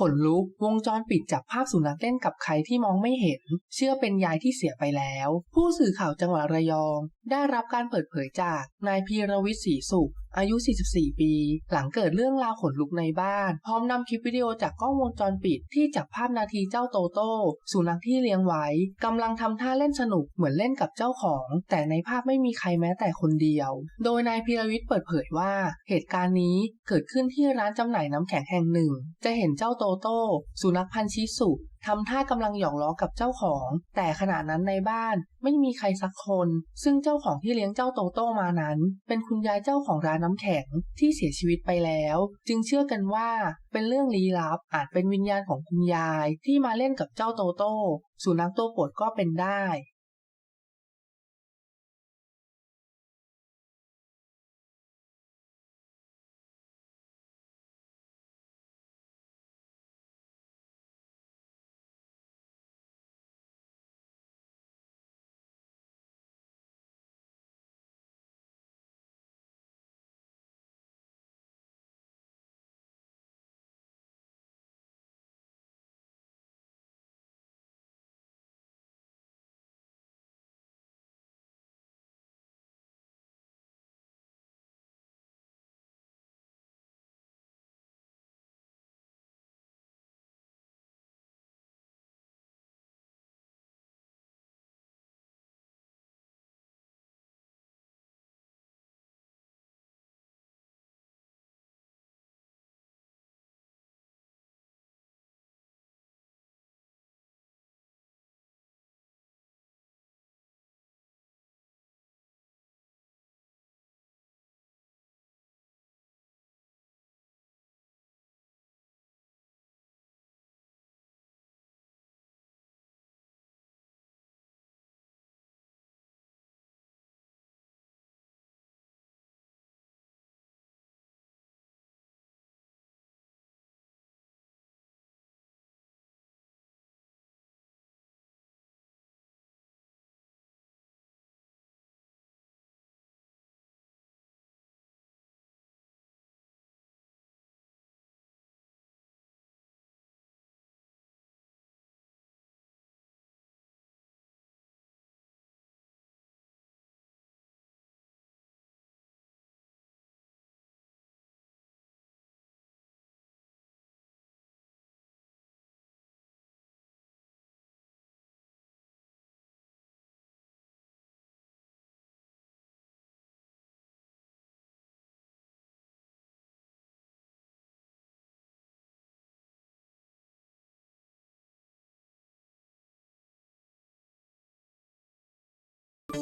ขนลุก วงจรปิดจับภาพสุนัขเล่นกับใครที่มองไม่เห็น เชื่อเป็นยายที่เสียไปแล้ว ผู้สื่อข่าวจังหวัดระยอง ได้รับการเปิดเผยจากนายพีรวิทย์ศรีสุขอายุ 44 ปี หลังเกิดเรื่องราวขนลุกในบ้าน พร้อมนำคลิปวิดีโอจากกล้องวงจรปิดที่จับภาพนาทีเจ้าโตโต้สุนัขที่เลี้ยงไว้กำลังทำท่าเล่นสนุกเหมือนเล่นกับเจ้าของ แต่ในภาพไม่มีใครแม้แต่คนเดียว โดยนายพีรวิทย์เปิดเผยว่าเหตุการณ์นี้เกิดขึ้นที่ร้านจำหน่ายน้ำแข็งแห่งหนึ่ง จะเห็นเจ้าโตโต้สุนัขพันธุ์ชิสุทำท่ากำลังหยอกล้อกับเจ้าของ แต่ขณะนั้นในบ้านไม่มีใครสักคน ซึ่งเจ้าของที่เลี้ยงเจ้าโตโต้มานั้น เป็นคุณยายเจ้าของร้านน้ำแข็งที่เสียชีวิตไปแล้ว จึงเชื่อกันว่าเป็นเรื่องลี้ลับอาจเป็นวิญญาณของคุณยายที่มาเล่นกับเจ้าโตโต้สุนัขตัวโปรดก็เป็นได้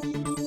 Thank you.